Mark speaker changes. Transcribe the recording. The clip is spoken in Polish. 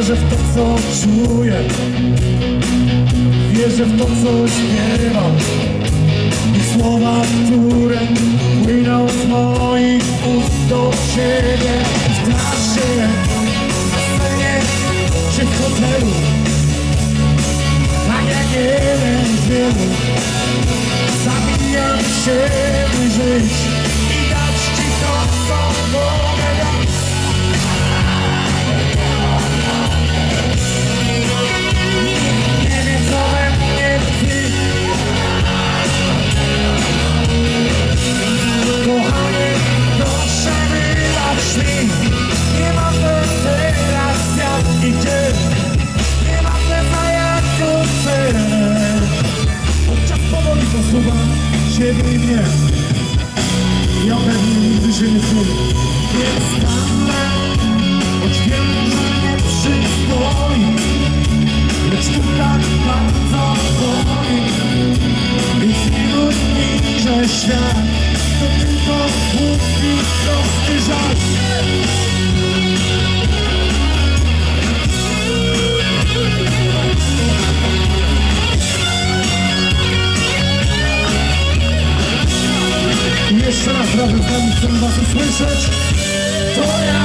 Speaker 1: Wierzę w to, co czuję. Wierzę w to, co śpiewam. I słowa, które płyną z moich ust do ciebie W trasie, na scenie czy w hotelu. Tak jak jeden z wielu. Zabijam się, siebie i mnie. Ja pewnie nigdy się nie stanę Choć wiem, że nie przystoi Lecz tu tak bardzo boli. Więc mów mi, że świat To tylko głupi, prosty żart chcę was usłyszeć, to ja.